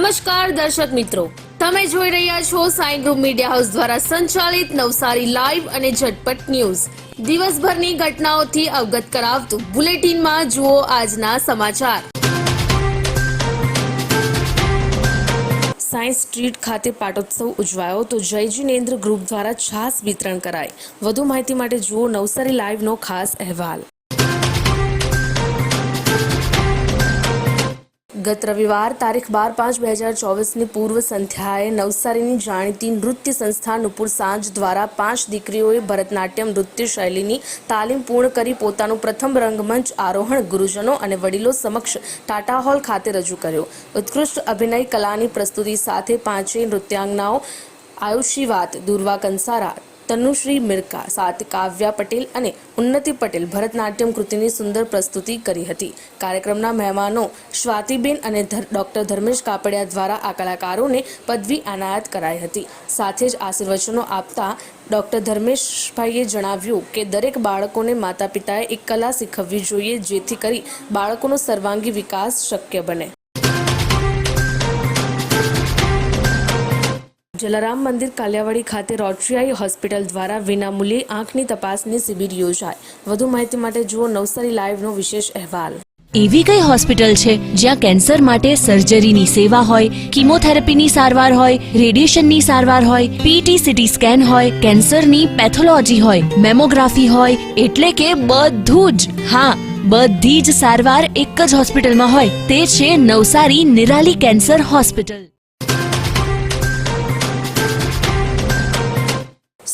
નમસ્કાર દર્શક મિત્રો. તમે જોઈ રહ્યા છો સાઈ ગ્રુપ મીડિયા હાઉસ દ્વારા સંચાલિત નવસારી લાઈવ અને ઝટપટ ન્યૂઝ. દિવસભરની ઘટનાઓથી અવગત કરાવતું બુલેટિનમાં જુઓ આજના સમાચાર. સાયન્સ સ્ટ્રીટ ખાતે પાટોત્સવ ઉજવાયો તો જય જિનેન્દ્ર ગ્રુપ દ્વારા છાસ વિતરણ કરાય. વધુ માહિતી માટે જુઓ નવસારી લાઈવનો ખાસ અહેવાલ. ગત રવિવાર તારીખ બાર પાંચ બે હજાર ચોવીસની પૂર્વ સંધ્યાએ નવસારીની જાણીતી નૃત્ય સંસ્થા નુપુર સાંજ દ્વારા પાંચ દીકરીઓએ ભરતનાટ્યમ નૃત્ય શૈલીની તાલીમ પૂર્ણ કરી પોતાનું પ્રથમ રંગમંચ આરોહણ ગુરુજનો અને વડીલો સમક્ષ ટાટા હોલ ખાતે રજૂ કર્યો. ઉત્કૃષ્ટ અભિનય કલાની પ્રસ્તુતિ સાથે પાંચેય નૃત્યાંગનાઓ આયુષી દુર્વા કંસારા તનુશ્રી મિરકા સાથે કાવ્યા પટેલ અને ઉન્નતિ પટેલ ભરતનાટ્યમ કૃતિની સુંદર પ્રસ્તુતિ કરી હતી. કાર્યક્રમના મહેમાનો સ્વાતિબેન અને ડોક્ટર ધર્મેશ કાપડિયા દ્વારા આ કલાકારોને પદવી એનાયત કરાઈ હતી. સાથે જ આશીર્વચનો આપતા ડોક્ટર ધર્મેશભાઈએ જણાવ્યું કે દરેક બાળકોને માતા પિતાએ એક કલા શીખવવી જોઈએ જેથી કરી બાળકોનો સર્વાંગી વિકાસ શક્ય બને. જલારામ મંદિર કાલિયાવાડી ખાતે રોટરીઆઈ હોસ્પિટલ દ્વારા વિનામૂલ્યે આંખની તપાસની શિબિર યોજાય વધુ માહિતી માટે જુઓ નવસારી લાઈવનો વિશેષ અહેવાલ. એવી કઈ હોસ્પિટલ છે જ્યાં કેન્સર માટે સર્જરીની સેવા હોય, કિમોથેરાપીની સારવાર હોય, રેડિયેશનની સારવાર હોય પીટી સીટી સ્કેન હોય, કેન્સરની પેથોલોજી હોય, મેમોગ્રાફી હોય, એટલે કે બધું જ. હા, બધી જ સારવાર એક જ હોસ્પિટલમાં હોય, તે છે નવસારી નિરાલી કેન્સર હોસ્પિટલ.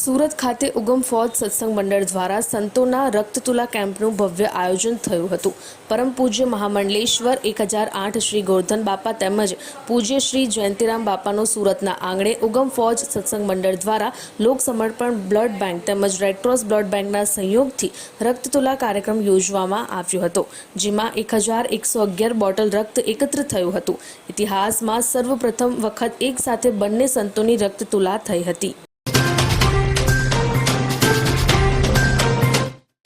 સુરત ખાતે ઉગમ ફોજ સત્સંગ મંડળ દ્વારા સંતોના રક્તતુલા કેમ્પનું ભવ્ય આયોજન થયું હતું. પરમ પૂજ્ય મહામંડલેશ્વર એક હજાર આઠ શ્રી ગોરધન બાપા તેમજ પૂજ્ય શ્રી જયંતિરામ બાપાનો સુરતના આંગણે ઉગમ ફોજ સત્સંગ મંડળ દ્વારા લોક સમર્પણ બ્લડ બેંક તેમજ રેડક્રોસ બ્લડ બેંકના સહયોગથી રક્તતુલા કાર્યક્રમ યોજવામાં આવ્યો હતો, જેમાં એક હજાર એકસો અગિયાર બોટલ રક્ત એકત્ર થયું હતું. ઇતિહાસમાં સર્વપ્રથમ વખત એક સાથે બંને સંતોની રક્તતુલા થઈ હતી.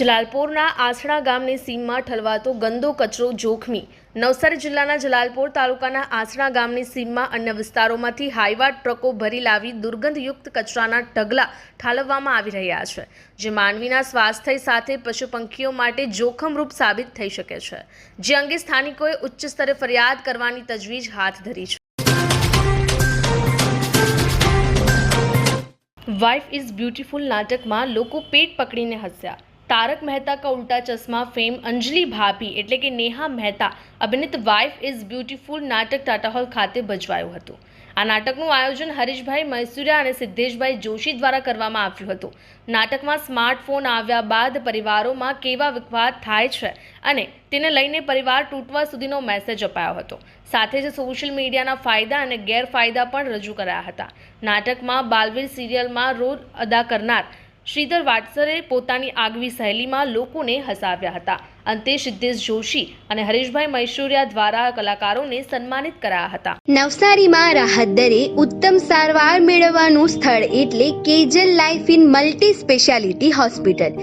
જલાલપોરના આસણા ગામની સીમમાં ઠલવાતો ગંદો કચરો જોખમી. નવસારી જિલ્લાના જલાલપોર તાલુકાના આસણા ગામની સીમમાં અન્ય વિસ્તારોમાંથી હાઈવા ટ્રકો ભરી લાવી દુર્ગંધયુક્ત કચરાના ઢગલા ઠાલવવામાં આવી રહ્યા છે, જે માનવીના સ્વાસ્થ્ય સાથે પશુ પંખીઓ માટે જોખમરૂપ સાબિત થઈ શકે છે. જે અંગે સ્થાનિકોએ ઉચ્ચ સ્તરે ફરિયાદ કરવાની તજવીજ હાથ ધરી છે. વાઇફ ઇઝ બ્યુટીફુલ નાટકમાં લોકો પેટ પકડીને હસ્યા. તારક મહેતા કા ઉલ્ટા ચશ્મા ફેમ અંજલિ ભાભી એટલે કે નેહા મહેતા. અભિનીત વાઇફ ઇઝ બ્યુટીફુલ નાટક ટાટા હોલ ખાતે ભજવાયું હતું. આ નાટકનું આયોજન હરીશભાઈ મૈસુરિયા અને સિદ્ધેશભાઈ જોશી દ્વારા કરવામાં આવ્યું હતું. નાટકમાં સ્માર્ટફોન આવ્યા બાદ પરિવારોમાં કેવા વિવાદ થાય છે અને તેને લઈને પરિવાર તૂટવા સુધીનો મેસેજ અપાયો હતો. સાથે જ સોશિયલ મીડિયાના ફાયદા અને ગેરફાયદા પણ રજૂ કરાયા હતા. નાટકમાં બાલવીર સિરિયલમાં રોલ અદા કરનાર શ્રીધર વાટસરે પોતાની આગવી શૈલીમાં લોકોને હસાવ્યા હતા. અંતે સિદ્ધેશ જોશી અને હરીશભાઈ મૈસુરિયા દ્વારા કલાકારોને સન્માનિત કરાયા હતા. નવસારીમાં રાહત દરે ઉત્તમ સારવાર મેળવવાનું સ્થળ એટલે Kejal life in multi speciality hospital.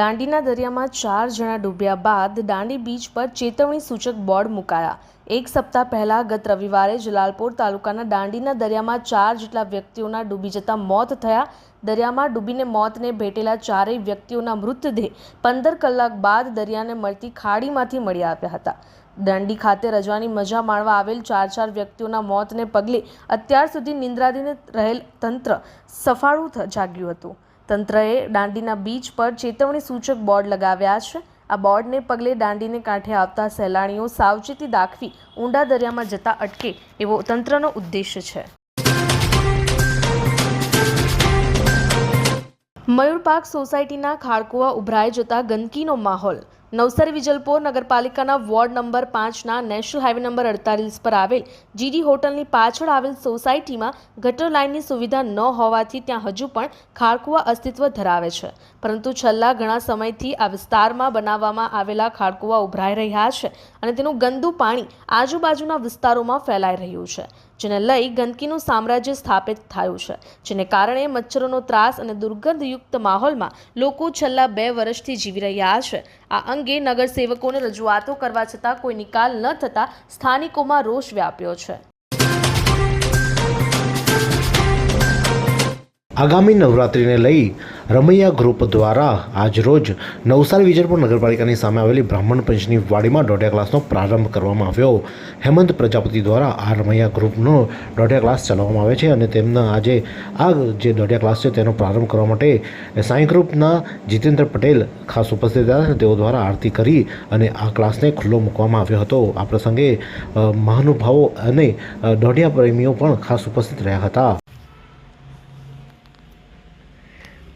દાંડીના દરિયામાં ચાર જણા ડૂબ્યા બાદ દાંડી બીચ પર ચેતવણી સૂચક બોર્ડ મુકાયા. એક સપ્તાહ પહેલા ગત રવિવારે જલાલપોર તાલુકાના દાંડીના દરિયામાં ચાર જેટલા વ્યક્તિઓના ડૂબી જતા મોત થયા. દરિયામાં ડૂબીને મોતને ભેટેલા ચારેય વ્યક્તિઓના મૃતદેહ પંદર કલાક બાદ દરિયાને મળતી ખાડીમાંથી મળી આવ્યા હતા. દાંડી ખાતે રજવાની મજા માણવા આવેલ ચાર ચાર વ્યક્તિઓના મોતને પગલે અત્યાર સુધી નિંદ્રાધીને રહેલ તંત્ર સફાળું જાગ્યું હતું. તંત્રએ દાંડીના બીચ પર ચેતવણી સૂચક બોર્ડ લગાવ્યા છે. આ બોર્ડને પગલે દાંડીને કાંઠે આવતા સહેલાણીઓ સાવચેતી દાખવી ઊંડા દરિયામાં જતા અટકે એવો તંત્રનો ઉદ્દેશ છે. મયુર પાર્ક સોસાયટીના ખાડકુવા ઉભરાઈ જતા ગંદકીનો માહોલ નવસારી વિજલપોર નગરપાલિકાના વોર્ડ નંબર પાંચના નેશનલ હાઇવે નંબર અડતાલીસ પર આવેલ જીડી હોટલની પાછળ આવેલ સોસાયટીમાં ગટર લાઇનની સુવિધા ન હોવાથી ત્યાં હજુ પણ ખાડકુવા અસ્તિત્વ ધરાવે છે. પરંતુ છેલ્લા ઘણા સમયથી આ વિસ્તારમાં બનાવવામાં આવેલા ખાડકુવા ઉભરાઈ રહ્યા છે અને તેનું ગંદુ પાણી આજુબાજુના વિસ્તારોમાં ફેલાઈ રહ્યું છે. જેને લઈ ગંદકીનું સામ્રાજ્ય સ્થાપિત થયું છે, જેને કારણે મચ્છરોનો ત્રાસ અને દુર્ગંધયુક્ત માહોલમાં લોકો છેલ્લા બે વર્ષથી જીવી રહ્યા છે. આ અંગે નગરસેવકોને રજૂઆતો કરવા છતાં કોઈ નિકાલ ન થતાં સ્થાનિકોમાં રોષ વ્યાપ્યો છે. આગામી નવરાત્રિને લઈ રમૈયા ગ્રુપ દ્વારા આજરોજ નવસારી વિજયપુર નગરપાલિકાની સામે આવેલી બ્રાહ્મણ પંચની વાડીમાં દોઢિયા ક્લાસનો પ્રારંભ કરવામાં આવ્યો. હેમંત પ્રજાપતિ દ્વારા આ રમૈયા ગ્રુપનો દોઢિયા ક્લાસ ચલાવવામાં આવે છે અને તેમના આજે આ જે દોઢિયા ક્લાસ છે તેનો પ્રારંભ કરવા માટે સાંઈ ગ્રુપના જીતેન્દ્ર પટેલ ખાસ ઉપસ્થિત હતા. અને તેઓ દ્વારા આરતી કરી અને આ ક્લાસને ખુલ્લો મૂકવામાં આવ્યો હતો. આ પ્રસંગે મહાનુભાવો અને દોઢિયા પ્રેમીઓ પણ ખાસ ઉપસ્થિત રહ્યા હતા.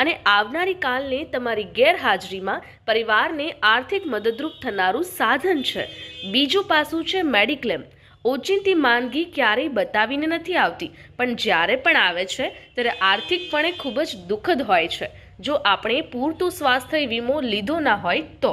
અને આવનારી કાલને તમારી ગેરહાજરીમાં પરિવારને આર્થિક મદદરૂપ થનારું સાધન છે. બીજું પાસું છે મેડિક્લેમ. ઓચિંતી માંદગી ક્યારેય બતાવીને નથી આવતી, પણ જ્યારે પણ આવે છે, ત્યારે આર્થિકપણે ખૂબ જ દુઃખદ હોય છે. જો આપણે પૂરતું સ્વાસ્થ્ય વીમો લીધો ના હોય તો.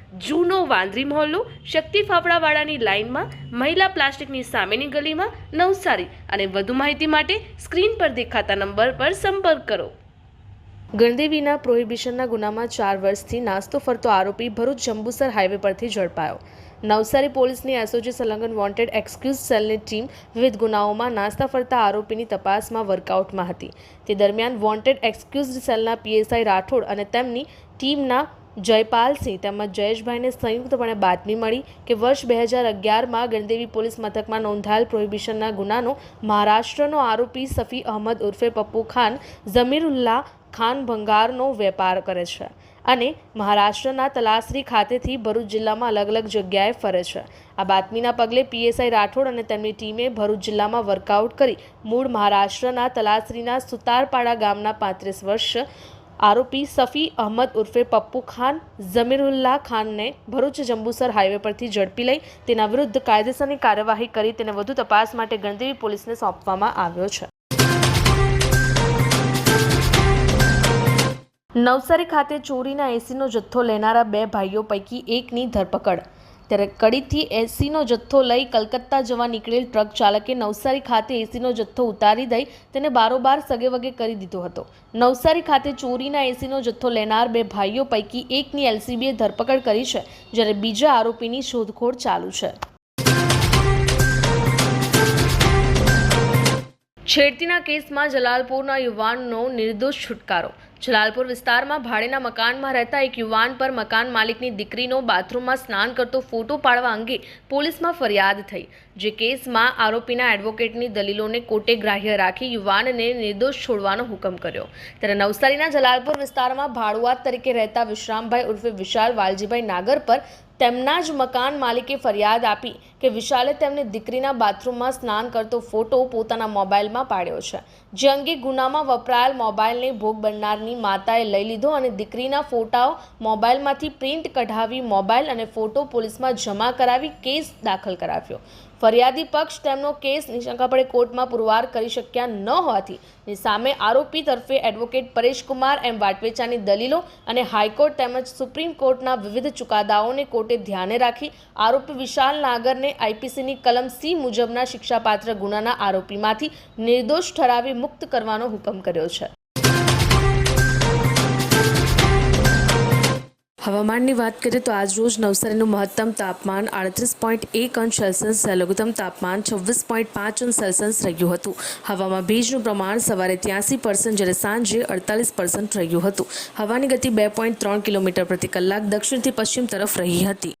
જૂનો વાંદરી મહોલ્લો શક્તિ ફાફડાવાળાની લાઇનમાં, મહિલા પ્લાસ્ટિકની સામેની ગલીમાં નવસારી અને વધુ માહિતી માટે સ્ક્રીન પર દેખાતા નંબર પર સંપર્ક કરો. ગણદેવીના પ્રોહિબિશનના ગુનામાં ચાર વર્ષથી નાસ્તો ફરતો આરોપી ભરૂચ જંબુસર હાઈવે પરથી ઝડપાયો. નવસારી પોલીસની એસઓજી સંલગ્ન વોન્ટેડ એક્સક્યુઝ સેલની ટીમ વિવિધ ગુનાઓમાં નાસ્તા ફરતા આરોપીની તપાસમાં વર્કઆઉટમાં હતી. તે દરમિયાન વોન્ટેડ એક્સક્યુઝ સેલના પીએસઆઈ રાઠોડ અને તેમની ટીમના જયપાલસિંહ તેમજ જયેશભાઈને સંયુક્તપણે બાતમી મળી કે વર્ષ બે હજાર અગિયારમાં ગણદેવી પોલીસ મથકમાં નોંધાયેલ પ્રોહિબિશનના ગુનાનો મહારાષ્ટ્રનો આરોપી સફી અહમદ ઉર્ફે પપ્પુ ખાન ઝમીરુલ્લા ખાન ભંગારનો વેપાર કરે છે અને મહારાષ્ટ્રના તલાસરી ખાતેથી ભરૂચ જિલ્લામાં અલગ અલગ જગ્યાએ ફરે છે. આ બાતમીના પગલે પીએસઆઈ રાઠોડ અને તેમની ટીમે ભરૂચ જિલ્લામાં વર્કઆઉટ કરી મૂળ મહારાષ્ટ્રના તલાસરીના સુતારપાડા ગામના પાંત્રીસ વર્ષ આરોપી સફી અહમદ ઉર્ફે પપ્પુ ખાન ઝમીરુલ્લાહ ખાનને ભરૂચ જંબુસર હાઈવે પરથી ઝડપી લઈ તેના વિરુદ્ધ કાયદેસરની કાર્યવાહી કરી તેને વધુ તપાસ માટે ગણદેવી પોલીસને સોંપવામાં આવ્યો છે. નવસારી ખાતે ચોરીના એસીનો જથ્થો લેનારા બે ભાઈઓ પૈકી એકની ધરપકડ. ત્યારે કડીથી એસીનો જથ્થો લઈ કલકત્તા જવા નીકળેલ ટ્રક ચાલકે નવસારી ખાતે એસીનો જથ્થો ઉતારી દઈ તેને બારોબાર સગેવગે કરી દીધો હતો. નવસારી ખાતે ચોરીના એસીનો જથ્થો લેનાર બે ભાઈઓ પૈકી એકની એલસીબીએ ધરપકડ કરી છે, જ્યારે બીજા આરોપીની શોધખોળ ચાલુ છે. છેડતીના કેસમાં જલાલપુરના યુવાનનો નિર્દોષ છુટકારો જલાલપુર વિસ્તારમાં ભાડેના મકાનમાં રહેતા એક યુવાન પર મકાન માલિકની દીકરીનો બાથરૂમમાં સ્નાન કરતો ફોટો પાડવા અંગે પોલીસમાં ફરિયાદ થઈ. જે કેસમાં આરોપીના એડવોકેટની દલીલોને કોર્ટે ગ્રાહ્ય રાખી યુવાનને નિર્દોષ છોડવાનો હુકમ કર્યો. ત્યારે નવસારીના જલાલપુર વિસ્તારમાં ભાડુઆત તરીકે રહેતા વિશ્રામભાઈ ઉર્ફે વિશાલ વાલજીભાઈ નાગર પર તેમના જ મકાન માલિકે ફરિયાદ આપી કે વિશાલે તેમની દીકરીના બાથરૂમમાં સ્નાન કરતો ફોટો પોતાના મોબાઈલમાં પાડ્યો છે. જે અંગે ગુનામાં વપરાયેલ મોબાઈલને ભોગ બનનારની માતાએ લઈ લીધો અને દીકરીના ફોટાઓ મોબાઈલમાંથી પ્રિન્ટ કઢાવી મોબાઈલ અને ફોટો પોલીસમાં જમા કરાવી કેસ દાખલ કરાવ્યો. ફરિયાદી પક્ષ તેમનો કેસ નિશંકાપણે કોર્ટમાં પુરવાર કરી શક્યા ન હોવાથી સામે આરોપી તરફે એડવોકેટ પરેશકુમાર એમ વાટવેચાની દલીલો અને હાઈકોર્ટ તેમજ સુપ્રીમ કોર્ટના વિવિધ ચુકાદાઓને કોર્ટે ધ્યાને રાખી આરોપી વિશાલ નાગરને આઈપીસીની કલમ સી મુજબના શિક્ષાપાત્ર ગુનાના આરોપીમાંથી નિર્દોષ ઠરાવી મુક્ત કરવાનો હુકમ કર્યો છે. હવામાનની વાત કરીએ તો આજરોજ નવસારીનું મહત્તમ તાપમાન આડત્રીસ પોઈન્ટ એક અંશ સેલ્સિયસ, લઘુત્તમ તાપમાન છવ્વીસ પોઈન્ટ પાંચ અંશ સેલ્સિયસ રહ્યું હતું. હવામાં ભેજનું પ્રમાણ સવારે ત્યાંસી પર્સન્ટ જ્યારે સાંજે અડતાલીસ પર્સન્ટ રહ્યું હતું. હવાની ગતિ બે પોઈન્ટ ત્રણ કિલોમીટર પ્રતિ કલાક દક્ષિણથી પશ્ચિમ તરફ રહી હતી.